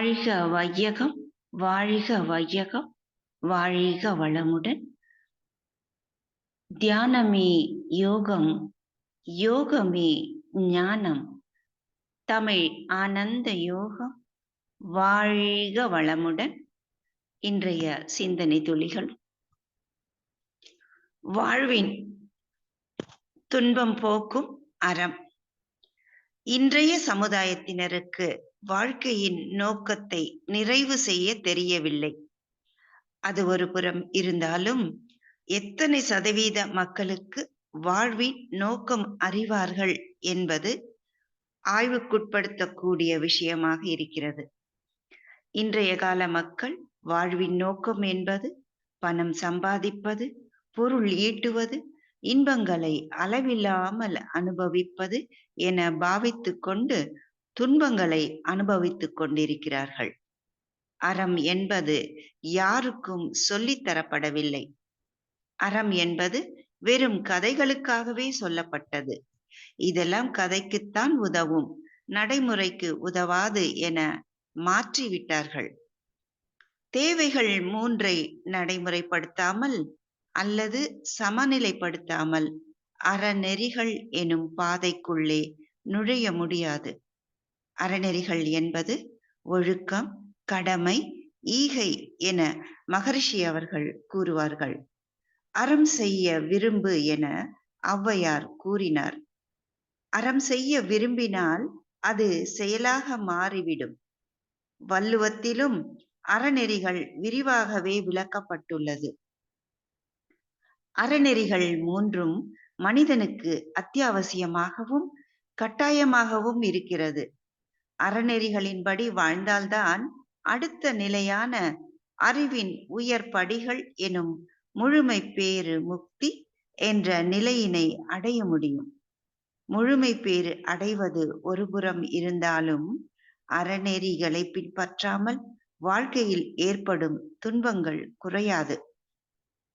வாழ்க வையகம் வாழ்க வையகம் வாழ்க வளமுடன். தியானமே யோகம் யோகமே ஞானம். தமிழ் ஆனந்த யோகம் வாழ்க வளமுடன். இன்றைய சிந்தனை துளிகள். வாழ்வின் துன்பம் போக்கும் அறம். இன்றைய சமுதாயத்தினருக்கு வாழ்க்கையின் நோக்கத்தை நிறைவு செய்ய தெரியவில்லை. அது ஒரு புறம் இருந்தாலும் எத்தனை சதவீத மக்களுக்கு வாழ்வின் நோக்கம் அறிவார்கள் என்பது ஆய்வுக்குட்படுத்தக்கூடிய விஷயமாக இருக்கிறது. இன்றைய கால மக்கள் வாழ்வின் நோக்கம் என்பது பணம் சம்பாதிப்பது பொருள் ஈட்டுவது இன்பங்களை அளவில்லாமல் அனுபவிப்பது என பாவித்துக் கொண்டு துன்பங்களை அனுபவித்துக் கொண்டிருக்கிறார்கள். அறம் என்பது யாருக்கும் சொல்லித் தரப்படவில்லை. அறம் என்பது வெறும் கதைகளுக்காகவே சொல்லப்பட்டது. இதெல்லாம் கதைக்குத்தான் உதவும் நடைமுறைக்கு உதவாது என மாற்றிவிட்டார்கள். தேவைகள் மூன்றை நடைமுறைப்படுத்தாமல் அல்லது சமநிலைப்படுத்தாமல் அறநெறிகள் எனும் பாதைக்குள்ளே நுழைய முடியாது. அறநெறிகள் என்பது ஒழுக்கம் கடமை ஈகை என மகரிஷி அவர்கள் கூறுவார்கள். அறம் செய்ய விரும்பு என ஔவையார் கூறினார். அறம் செய்ய விரும்பினால் அது செயலாக மாறிவிடும். வள்ளுவத்திலும் அறநெறிகள் விரிவாகவே விளக்கப்பட்டுள்ளது. அறநெறிகள் மூன்றும் மனிதனுக்கு அத்தியாவசியமாகவும் கட்டாயமாகவும் இருக்கிறது. அறநெறிகளின்படி வாழ்ந்தால்தான் அடுத்த நிலையான அறிவின் உயர் படிகள் எனும் முழுமை பேறு முக்தி என்ற நிலையினை அடைய முடியும். முழுமை பேறு அடைவது ஒருபுறம் இருந்தாலும் அறநெறிகளை பின்பற்றாமல் வாழ்க்கையில் ஏற்படும் துன்பங்கள் குறையாது.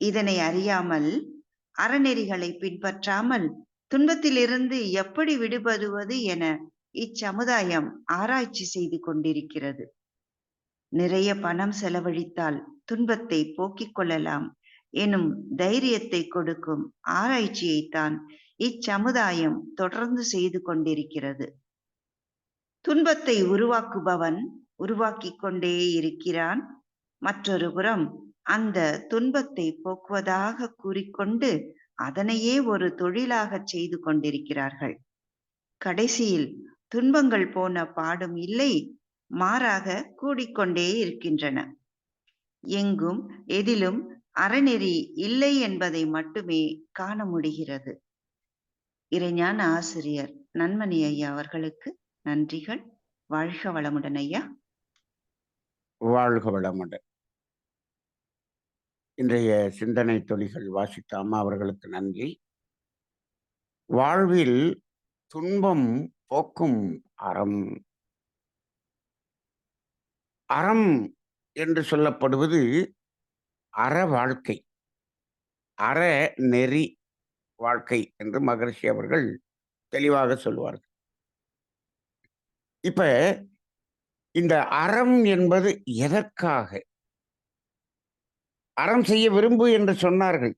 இதனை அறியாமல் அறநெறிகளை பின்பற்றாமல் துன்பத்திலிருந்து எப்படி விடுபடுவது என இச்சமுதாயம் ஆராய்ச்சி செய்து கொண்டிருக்கிறது. நிறைய பணம் செலவழித்தால் துன்பத்தை போக்கிக் கொள்ளலாம் எனும் தைரியத்தை கொடுக்கும் ஆராய்ச்சியைத்தான் இச்சமுதாயம் தொடர்ந்து செய்து கொண்டிருக்கிறது. துன்பத்தை உருவாக்குபவன் உருவாக்கிக் கொண்டே இருக்கிறான். மற்றொரு புறம் அந்த துன்பத்தை போக்குவதாக கூறிக்கொண்டு அதனையே ஒரு தொழிலாக செய்து கொண்டிருக்கிறார்கள். கடைசியில் துன்பங்கள் போன பாடும் இல்லை மாறாக கூடிக்கொண்டே இருக்கின்றன. எங்கும் எதிலும் அறநெறி இல்லை என்பதை மட்டுமே காண முடிகிறது. இறைஞான ஆசிரியர் நன்மணி ஐயா அவர்களுக்கு நன்றிகள். வாழ்க வளமுடன் ஐயா. வாழ்க வளமுடன். இன்றைய சிந்தனை தொழிகள் வாசித்த அம்மா அவர்களுக்கு நன்றி. வாழ்வில் துன்பம் போக்கும் அறம். அறம் என்று சொல்லப்படுவது அற வாழ்க்கை. அற நெறி வாழ்க்கை என்று மகரிஷி அவர்கள் தெளிவாக சொல்வார்கள். இப்ப இந்த அறம் என்பது எதற்காக? அறம் செய்ய விரும்பு என்று சொன்னார்கள்.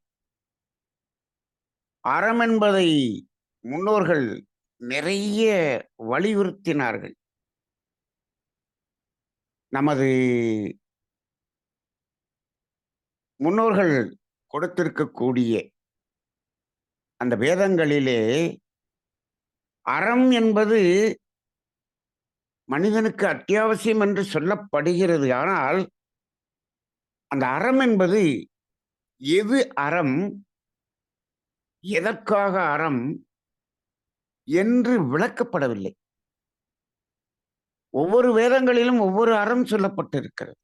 அறம் என்பதை முன்னோர்கள் நிறைய வலியுறுத்தினார்கள். நமது முன்னோர்கள் கொடுத்திருக்கக்கூடிய அந்த வேதங்களிலே அறம் என்பது மனிதனுக்கு அத்தியாவசியம் என்று சொல்லப்படுகிறது. ஆனால் அந்த அறம் என்பது எது அறம்? எதற்காக அறம்? என்று விளக்கப்படவில்லை. ஒவ்வொரு வேதங்களிலும் ஒவ்வொரு அறம் சொல்லப்பட்டிருக்கிறது.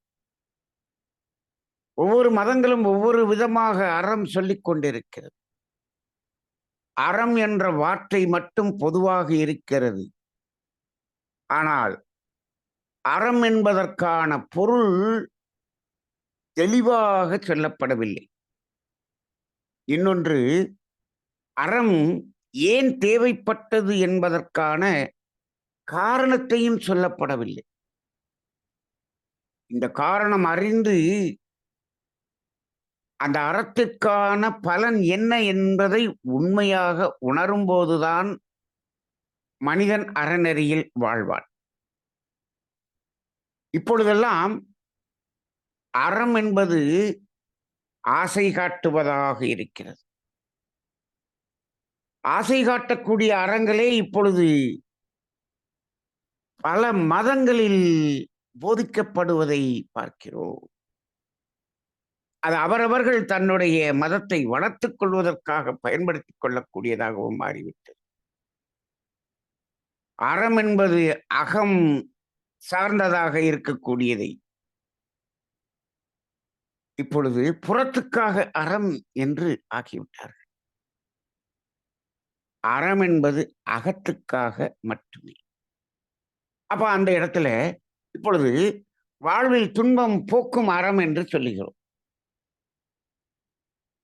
ஒவ்வொரு மதங்களும் ஒவ்வொரு விதமாக அறம் சொல்லிக் கொண்டிருக்கிறது. அறம் என்ற வார்த்தை மட்டும் பொதுவாக இருக்கிறது. ஆனால் அறம் என்பதற்கான பொருள் தெளிவாக சொல்லப்படவில்லை. இன்னொன்று அறம் ஏன் தேவைப்பட்டது என்பதற்கான காரணத்தையும் சொல்லப்படவில்லை. இந்த காரணம் அறிந்து அந்த அறத்திற்கான பலன் என்ன என்பதை உண்மையாக உணரும்போதுதான் மனிதன் அறநெறியில் வாழ்வான். இப்பொழுதெல்லாம் அறம் என்பது ஆசை காட்டுவதாக இருக்கிறது. ஆசை காட்டக்கூடிய அறங்களே இப்பொழுது பல மதங்களில் போதிக்கப்படுவதை பார்க்கிறோம். அது அவரவர்கள் தன்னுடைய மதத்தை வளர்த்துக் கொள்வதற்காக பயன்படுத்திக் கொள்ளக்கூடியதாகவும் மாறிவிட்டது. அறம் என்பது அகம் சார்ந்ததாக இருக்கக்கூடியதை. இப்பொழுது புறத்துக்காக அறம் என்று ஆகிவிட்டார்கள். அறம் என்பது அகத்துக்காக மட்டுமே. அப்போ அந்த இடத்துல இப்பொழுது வாழ்வில் துன்பம் போக்கும் அறம் என்று சொல்லுகிறோம்.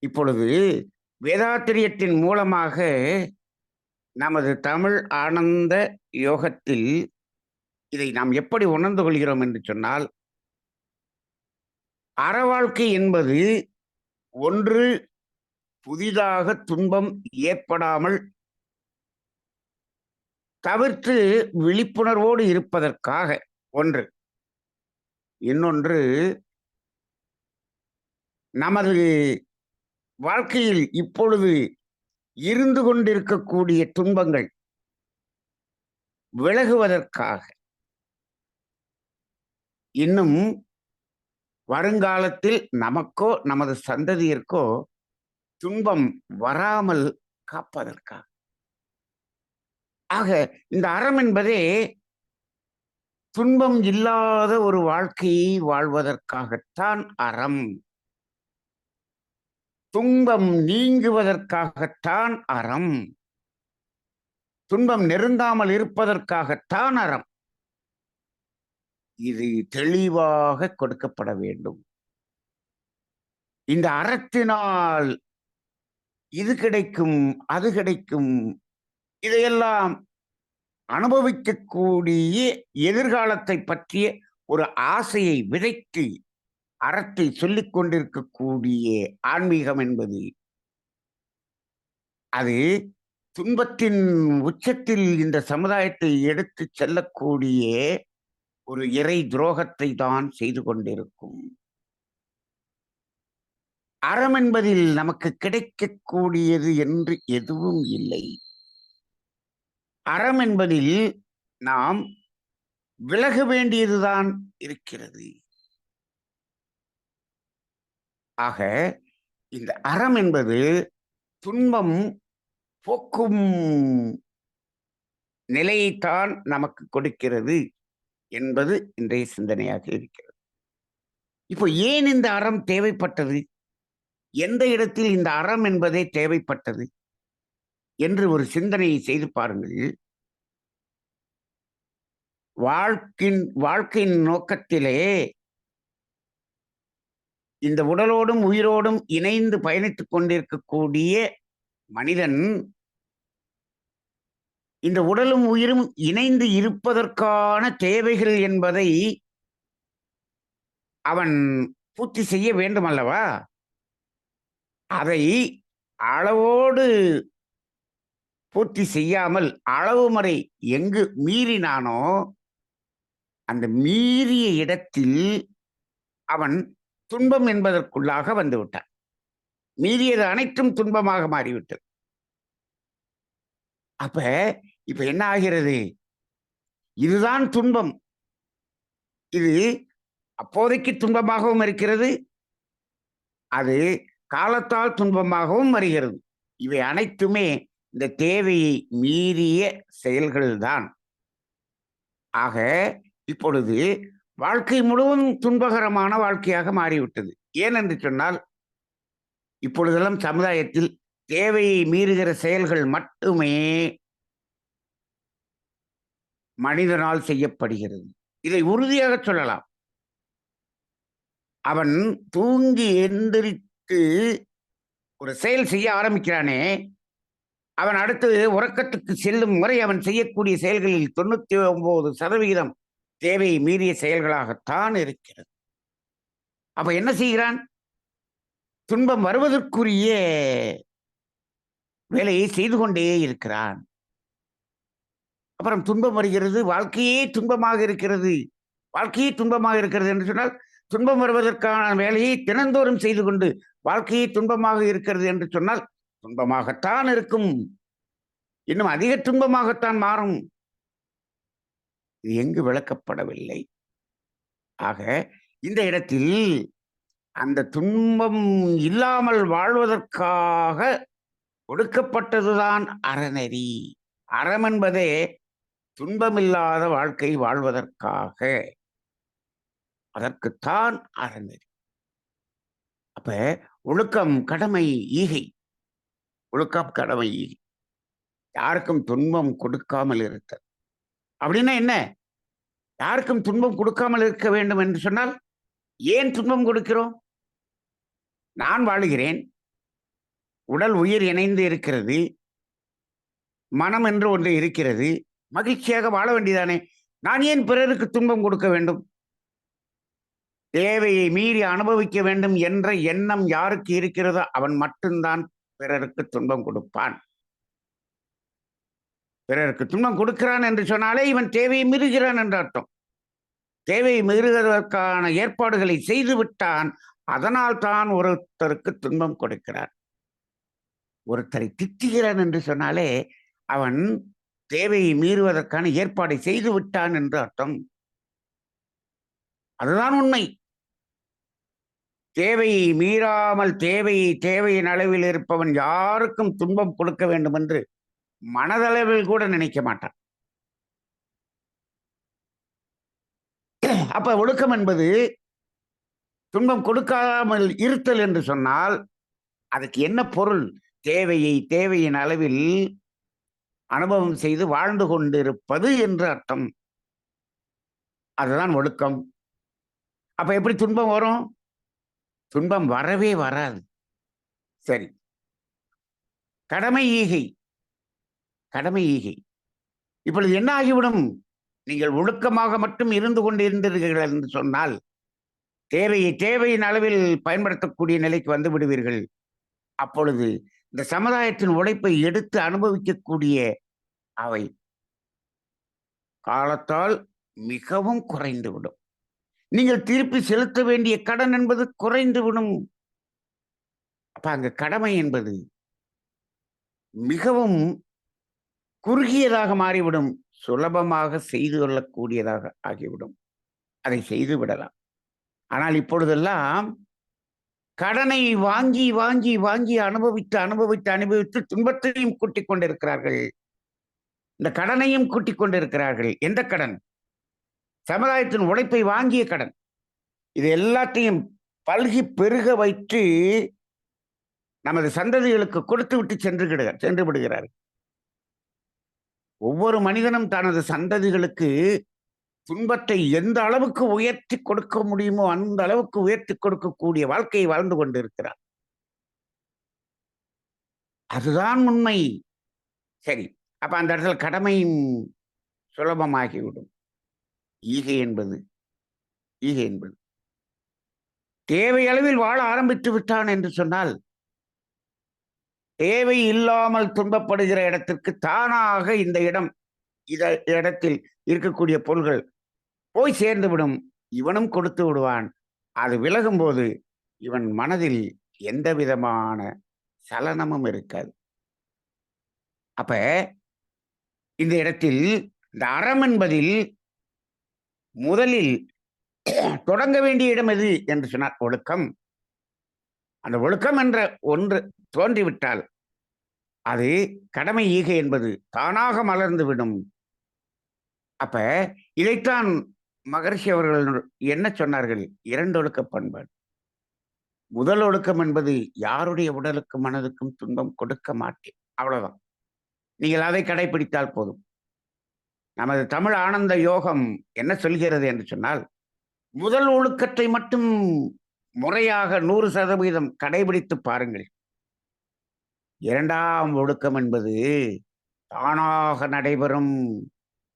இப்பொழுது வேதாத்திரியத்தின் மூலமாக நமது தமிழ் ஆனந்த யோகத்தில் இதை நாம் எப்படி உணர்ந்து கொள்கிறோம் என்று சொன்னால் அறவாழ்க்கை என்பது ஒன்று புதிதாக துன்பம் ஏற்படாமல் தவிர்த்து விழிப்புணர்வோடு இருப்பதற்காக ஒன்று. இன்னொன்று நமது வாழ்க்கையில் இப்பொழுது இருந்து கொண்டிருக்கக்கூடிய துன்பங்கள் விலகுவதற்காக. இன்னும் வருங்காலத்தில் நமக்கோ நமது சந்ததியிற்கோ துன்பம் வராமல் காப்பதற்காக. ஆக இந்த அறம் என்பதே துன்பம் இல்லாத ஒரு வாழ்க்கையை வாழ்வதற்காகத்தான் அறம். துன்பம் நீங்குவதற்காகத்தான் அறம். துன்பம் நெருங்காமல் இருப்பதற்காகத்தான் அறம். இது தெளிவாக கொடுக்கப்பட வேண்டும். இந்த அறத்தினால் இது கிடைக்கும் அது கிடைக்கும் இதையெல்லாம் அனுபவிக்கக்கூடிய எதிர்காலத்தை பற்றிய ஒரு ஆசையை விதைத்து அறத்தை சொல்லிக் கொண்டிருக்கக்கூடிய ஆன்மீகம் என்பது. அது துன்பத்தின் உச்சத்தில் இந்த சமுதாயத்தை எடுத்து செல்லக்கூடிய ஒரு இறை துரோகத்தை தான் செய்து கொண்டிருக்கும். அறம் என்பதில் நமக்கு கிடைக்கக்கூடியது என்று எதுவும் இல்லை. அறம் என்பதில் நாம் விலக வேண்டியதுதான் இருக்கிறது. ஆக இந்த அறம் என்பது துன்பம் போக்கும் நிலையைத்தான் நமக்கு கொடுக்கிறது என்பது இன்றைய சிந்தனையாக இருக்கிறது. இப்போ ஏன் இந்த அறம் தேவைப்பட்டது? எந்த இடத்தில் இந்த அறம் என்பதே தேவைப்பட்டது? என்று ஒரு சிந்தனையை செய்து பாருங்கள். வாழ்க்கின் வாழ்க்கையின் நோக்கத்திலே இந்த உடலோடும் உயிரோடும் இணைந்து பயணித்துக் கொண்டிருக்கக்கூடிய மனிதன் இந்த உடலும் உயிரும் இணைந்து இருப்பதற்கான தேவைகள் என்பதை அவன் பூர்த்தி செய்ய வேண்டும் அல்லவா அதை அளவோடு பூர்த்தி செய்யாமல் அளவு முறை எங்கு மீறினானோ அந்த மீறிய இடத்தில் அவன் துன்பம் என்பதற்குள்ளாக வந்துவிட்டான் மீறியது அனைத்தும் துன்பமாக மாறிவிட்டது. அப்ப இப்ப என்ன ஆகிறது? இதுதான் துன்பம். இது அப்போதைக்கு துன்பமாகவும் இருக்கிறது அது காலத்தால் துன்பமாகவும் வருகிறது. இவை அனைத்துமே இந்த தேவையை மீறிய செயல்கள்தான். ஆக இப்பொழுது வாழ்க்கை முழுவதும் துன்பகரமான வாழ்க்கையாக மாறிவிட்டது. ஏனென்று சொன்னால் இப்பொழுதெல்லாம் சமுதாயத்தில் தேவையை மீறுகிற செயல்கள் மட்டுமே மனிதனால் செய்யப்படுகிறது. இதை உறுதியாக சொல்லலாம். அவன் தூங்கி எந்திரித்து ஒரு செயல் செய்ய ஆரம்பிக்கிறானே அவன் அடுத்து உறக்கத்துக்கு செல்லும் வரை அவன் செய்யக்கூடிய செயல்களில் தொண்ணூத்தி ஒன்பது சதவிகிதம் தேவையை மீறிய செயல்களாகத்தான் இருக்கிறது. அப்ப என்ன செய்கிறான்? துன்பம் வருவதற்குரிய வேலையை செய்து கொண்டே இருக்கிறான். அப்புறம் துன்பம் வருகிறது வாழ்க்கையே துன்பமாக இருக்கிறது. வாழ்க்கையே துன்பமாக இருக்கிறது என்று சொன்னால் துன்பம் வருவதற்கான வேலையை தினந்தோறும் செய்து கொண்டு வாழ்க்கையே துன்பமாக இருக்கிறது என்று சொன்னால் துன்பமாகத்தான் இருக்கும். இன்னும் அதிக துன்பமாகத்தான் மாறும். இது எங்கு விளக்கப்படவில்லை. ஆக இந்த இடத்தில் அந்த துன்பம் இல்லாமல் வாழ்வதற்காக ஒடுக்கப்பட்டதுதான் அறநெறி. அறம் என்பதே துன்பமில்லாத வாழ்க்கை வாழ்வதற்காக. அதற்குத்தான் அறநெறி. அப்ப ஒழுக்கம் கடமை ஈகை ஒழுக்கம் கடமை. யாருக்கும் துன்பம் கொடுக்காமல் இருத்தல். அப்படின்னா என்ன? யாருக்கும் துன்பம் கொடுக்காமல் இருக்க வேண்டும் என்று சொன்னால் ஏன் துன்பம் கொடுக்கிறோம்? நான் வாழுகிறேன். உடல் உயிர் இணைந்து இருக்கிறது. மனம் என்று ஒன்று இருக்கிறது. மகிழ்ச்சியாக வாழ வேண்டியதானே? நான் ஏன் பிறருக்கு துன்பம் கொடுக்க வேண்டும்? தேவையை மீறி அனுபவிக்க வேண்டும் என்ற எண்ணம் யாருக்கு இருக்கிறதோ அவன் மட்டும்தான் பிறருக்கு துன்பம் கொடுப்பான். பிறருக்கு துன்பம் கொடுக்கிறான் என்று சொன்னாலே இவன் தேவையை மீறுகிறான் என்று அர்த்தம். தேவையை மீறுவதற்கான ஏற்பாடுகளை செய்து விட்டான் அதனால் தான் ஒருத்தருக்கு துன்பம் கொடுக்கிறான். ஒருத்தரை திட்டுகிறான் என்று சொன்னாலே அவன் தேவையை மீறுவதற்கான ஏற்பாடை செய்து விட்டான் என்று அர்த்தம். அதுதான் உண்மை. தேவையை மீறாமல் தேவையை தேவையின் அளவில் இருப்பவன் யாருக்கும் துன்பம் கொடுக்க வேண்டும் என்று மனதளவில் கூட நினைக்க மாட்டான். அப்ப ஒழுக்கம் என்பது துன்பம் கொடுக்காமல் இருத்தல் என்று சொன்னால் அதுக்கு என்ன பொருள்? தேவையை தேவையின் அளவில் அனுபவம் செய்து வாழ்ந்து கொண்டிருப்பது என்று அர்த்தம். அதுதான் ஒழுக்கம். அப்ப எப்படி துன்பம் வரும்? துன்பம் வரவே வராது. சரி. கடமை ஈகை. கடமை ஈகை. இப்பொழுது என்ன ஆகிவிடும்? நீங்கள் ஒழுக்கமாக மட்டும் இருந்து கொண்டிருந்தீர்கள் என்று சொன்னால் தேவையை தேவையின் அளவில் பயன்படுத்தக்கூடிய நிலைக்கு வந்து விடுவீர்கள். அப்பொழுது இந்த சமுதாயத்தின் உழைப்பை எடுத்து அனுபவிக்கக்கூடிய அவை. காலத்தால் மிகவும் குறைந்து விடும் நீங்கள் திருப்பி செலுத்த வேண்டிய கடன் என்பது குறைந்து விடும். அப்ப அங்க கடமை என்பது மிகவும் குறுகியதாக மாறிவிடும். சுலபமாக செய்து கொள்ளக்கூடியதாக ஆகிவிடும். அதை செய்து விடலாம். ஆனால் இப்பொழுதெல்லாம் கடனை வாங்கி வாங்கி வாங்கி அனுபவித்து அனுபவித்து அனுபவித்து துன்பத்தையும் கூட்டிக் கொண்டிருக்கிறார்கள். இந்த கடனையும் கூட்டிக் கொண்டிருக்கிறார்கள். எந்த கடன்? சமுதாயத்தின் உழைப்பை வாங்கிய கடன். இது எல்லாத்தையும் பல்கி பெருக வைத்து நமது சந்ததிகளுக்கு கொடுத்து விட்டு சென்று சென்று விடுகிறார். ஒவ்வொரு மனிதனும் தனது சந்ததிகளுக்கு துன்பத்தை எந்த அளவுக்கு உயர்த்தி கொடுக்க முடியுமோ அந்த அளவுக்கு உயர்த்தி கொடுக்கக்கூடிய வாழ்க்கையை வாழ்ந்து கொண்டிருக்கிறார். அதுதான் உண்மை. சரி அப்ப அந்த இடத்துல கடமையும் சுலபமாகிவிடும். ஈகை என்பது ஈகை என்பது. தேவை அளவில் வாழ ஆரம்பித்து விட்டான் என்று சொன்னால் தேவை இல்லாமல் துன்பப்படுகிற இடத்திற்கு தானாக இந்த இடம் இத இடத்தில் இருக்கக்கூடிய பொருள்கள் போய் சேர்ந்து விடும் இவனும் கொடுத்து விடுவான். அது விலகும் போது இவன் மனதில் எந்த விதமான சலனமும் இருக்காது. அப்ப இந்த இடத்தில் இந்த அறம் என்பதில் முதலில் தொடங்க வேண்டிய இடம் எது? என்று சொன்னார். ஒழுக்கம். அந்த ஒழுக்கம் என்ற ஒன்று தோன்றிவிட்டால் அது கடமை ஈகை என்பது தானாக மலர்ந்து விடும். அப்ப இதைத்தான் மகர்ஷி அவர்கள் என்ன சொன்னார்கள்? இரண்டு ஒழுக்க பண்பாடு முதல் ஒழுக்கம் என்பது யாருடைய உடலுக்கும் மனதுக்கும் துன்பம் கொடுக்க மாட்டேன். அவ்வளவுதான். நீங்கள் அதை கடைபிடித்தால் போதும். நமது தமிழ் ஆனந்த யோகம் என்ன சொல்கிறது என்று சொன்னால் முதல் ஒழுக்கத்தை மட்டும் முறையாக நூறு சதவீதம் கடைபிடித்து பாருங்கள். இரண்டாம் ஒழுக்கம் என்பது தானாக நடைபெறும்.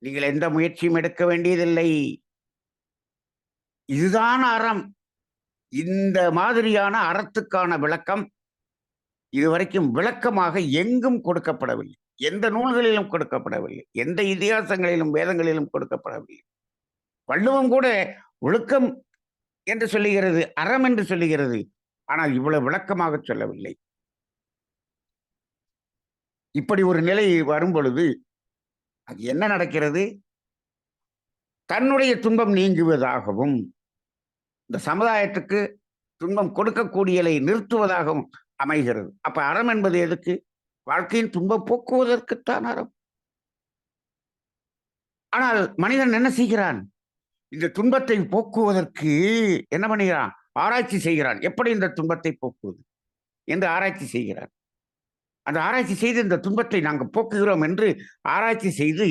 நீங்கள் எந்த முயற்சியும் எடுக்க வேண்டியதில்லை. இதுதான் அறம். இந்த மாதிரியான அறத்துக்கான விளக்கம் இதுவரைக்கும் விளக்கமாக எங்கும் கொடுக்கப்படவில்லை. எந்த நூல்களிலும் கொடுக்கப்படவில்லை. எந்த இதிகாசங்களிலும் வேதங்களிலும் கொடுக்கப்படவில்லை. வள்ளுவம் கூட ஒழுக்கம் என்று சொல்லுகிறது அறம் என்று சொல்லுகிறது. ஆனால் இவ்வளவு விளக்கமாக சொல்லவில்லை. இப்படி ஒரு நிலை வரும் பொழுது அது என்ன நடக்கிறது? தன்னுடைய துன்பம் நீங்குவதாகவும் இந்த சமுதாயத்துக்கு துன்பம் கொடுக்கக்கூடியதை நிறுத்துவதாகவும் அமைகிறது. அப்ப அறம் என்பது எதுக்கு? வாழ்க்கையின் துன்பம் போக்குவதற்குத்தான் அறம். ஆனால் மனிதன் என்ன செய்கிறான்? இந்த துன்பத்தை போக்குவதற்கு என்ன பண்ணுகிறான்? ஆராய்ச்சி செய்கிறான். எப்படி இந்த துன்பத்தை போக்குவது? என்று ஆராய்ச்சி செய்கிறான். அந்த ஆராய்ச்சி செய்து இந்த துன்பத்தை நாங்கள் போக்குகிறோம் என்று ஆராய்ச்சி செய்து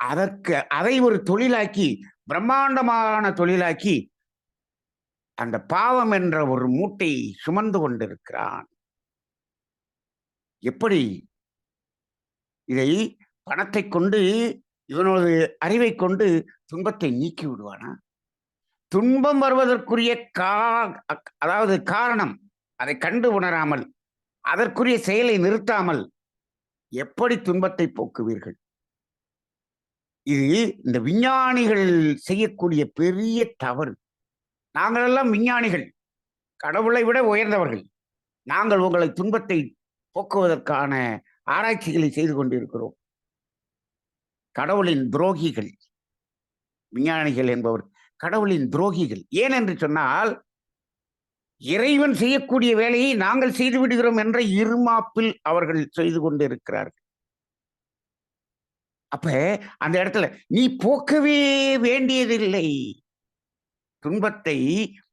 அதற்கு அதை ஒரு தொழிலாக்கி பிரம்மாண்டமான தொழிலாக்கி அந்த பாவம் என்ற ஒரு மூட்டை சுமந்து கொண்டிருக்கிறான். எப்படி இதை பணத்தை கொண்டு இவனது அறிவை கொண்டு துன்பத்தை நீக்கி விடுவானா? துன்பம் வருவதற்குரிய கா அதாவது காரணம் அதை கண்டு உணராமல் அதற்குரிய செயலை நிறுத்தாமல் எப்படி துன்பத்தை போக்குவீர்கள்? இது இந்த விஞ்ஞானிகள் செய்யக்கூடிய பெரிய தவறு. நாங்களெல்லாம் விஞ்ஞானிகள். கடவுளை விட உயர்ந்தவர்கள். நாங்கள் உங்களை துன்பத்தை போக்குவதற்கான ஆராய்ச்சிகளை செய்து கொண்டிருக்கிறோம். கடவுளின் துரோகிகள் விஞ்ஞானிகள் என்பவர் கடவுளின் துரோகிகள். ஏன் என்று சொன்னால் இறைவன் செய்யக்கூடிய வேலையை நாங்கள் செய்து விடுகிறோம் என்ற இருமாப்பில் அவர்கள் செய்து கொண்டிருக்கிறார்கள். அப்ப அந்த இடத்துல நீ போக்கவே வேண்டியதில்லை. துன்பத்தை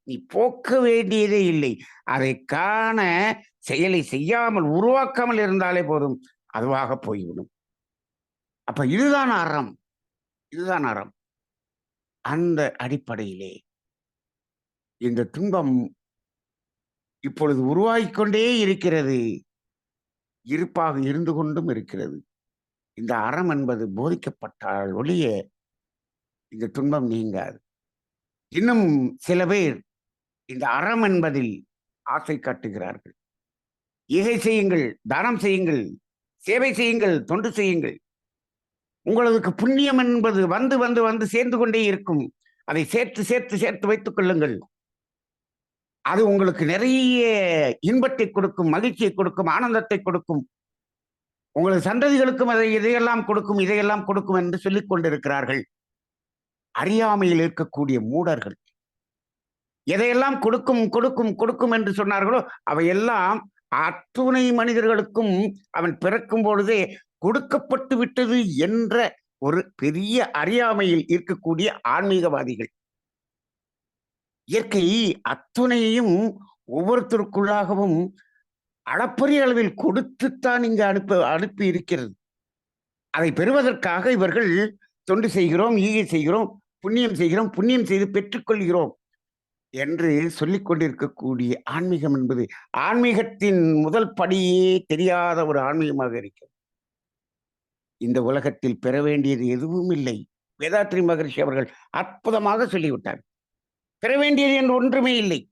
நீ போக்க வேண்டியதே இல்லை. அதை காண செயலை செய்யாமல் உருவாக்காமல் இருந்தாலே போதும். அதுவாக போய்விடும். அப்ப இதுதான் அறம். இதுதான் அறம். அந்த அடிப்படையிலே இந்த துன்பம் இப்பொழுது உருவாகிக்கொண்டே இருக்கிறது. இருப்பாக இருந்து கொண்டும் இருக்கிறது. இந்த அறம் என்பது போதிக்கப்பட்டால் ஒழிய இந்த துன்பம் நீங்காது. இன்னும் சில பேர் இந்த அறம் என்பதில் ஆசை காட்டுகிறார்கள். ஈகை செய்யுங்கள் தானம் செய்யுங்கள் சேவை செய்யுங்கள் தொண்டு செய்யுங்கள். உங்களுக்கு புண்ணியம் என்பது வந்து வந்து வந்து சேர்ந்து கொண்டே இருக்கும். அதை சேர்த்து சேர்த்து சேர்த்து வைத்துக் கொள்ளுங்கள். அது உங்களுக்கு நிறைய இன்பத்தை கொடுக்கும் மகிழ்ச்சியை கொடுக்கும் ஆனந்தத்தை கொடுக்கும். உங்களது சந்ததிகளுக்கும் அதை இதையெல்லாம் கொடுக்கும் இதையெல்லாம் கொடுக்கும் என்று சொல்லிக் கொண்டிருக்கிறார்கள். அறியாமையில் இருக்கக்கூடிய மூடர்கள். எதையெல்லாம் கொடுக்கும் கொடுக்கும் கொடுக்கும் என்று சொன்னார்களோ அவையெல்லாம் அத்துணை மனிதர்களுக்கும் அவன் பிறக்கும் பொழுதே கொடுக்கப்பட்டு விட்டது என்ற ஒரு பெரிய அறியாமையில் இருக்கக்கூடிய ஆன்மீகவாதிகள். இயற்கை அத்துணையையும் ஒவ்வொருத்தருக்குள்ளாகவும் அளப்பரிய அளவில் கொடுத்துத்தான் இங்கு அனுப்ப அனுப்பி இருக்கிறது. அதை பெறுவதற்காக இவர்கள் தொண்டு செய்கிறோம் ஈகை செய்கிறோம் புண்ணியம் செய்கிறோம் புண்ணியம் செய்து பெற்றுக்கொள்கிறோம். என்று சொல்லிக் கொண்டிருக்கக்கூடிய ஆன்மீகம் என்பது ஆன்மீகத்தின் முதல் படியே தெரியாத ஒரு ஆன்மீகமாக இருக்கிறது. இந்த உலகத்தில் பெற வேண்டியது எதுவும் இல்லை. வேதாத்ரி மகரிஷி அவர்கள் அற்புதமாக சொல்லிவிட்டார். பெற வேண்டியது என்று ஒன்றுமே இல்லை.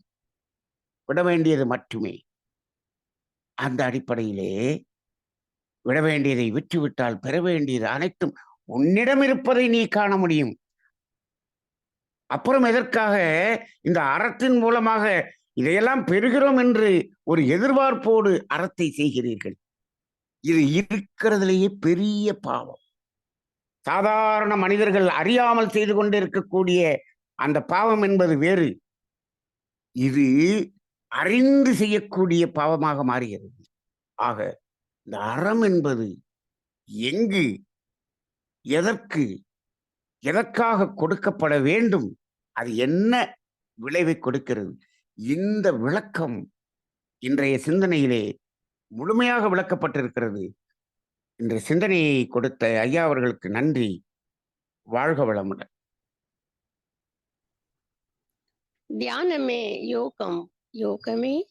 விட வேண்டியது மட்டுமே. அந்த அடிப்படையிலே விட வேண்டியதை விற்றுவிட்டால் பெற வேண்டியது அனைத்தும் உன்னிடம் இருப்பதை நீ காண முடியும். அப்புறம் எதற்காக இந்த அறத்தின் மூலமாக இதையெல்லாம் பெறுகிறோம் என்று ஒரு எதிர்பார்ப்போடு அறத்தை செய்கிறீர்கள்? இது இருக்கிறதுலேயே பெரிய பாவம். சாதாரண மனிதர்கள் அறியாமல் செய்து கொண்டிருக்கக்கூடிய அந்த பாவம் என்பது வேறு. இது அறிந்து செய்யக்கூடிய பாவமாக மாறுகிறது. ஆக இந்த அறம் என்பது எங்கு எதற்கு எதற்காக கொடுக்கப்பட வேண்டும்? அது என்ன விளைவை கொடுக்கிறது? இந்த விளக்கம் இன்றைய சிந்தனையிலே முழுமையாக விளக்கப்பட்டிருக்கிறது. இன்றைய சிந்தனையை கொடுத்த ஐயா அவர்களுக்கு நன்றி. வாழ்க வளமுடன். தியானமே யோகம். யோகமே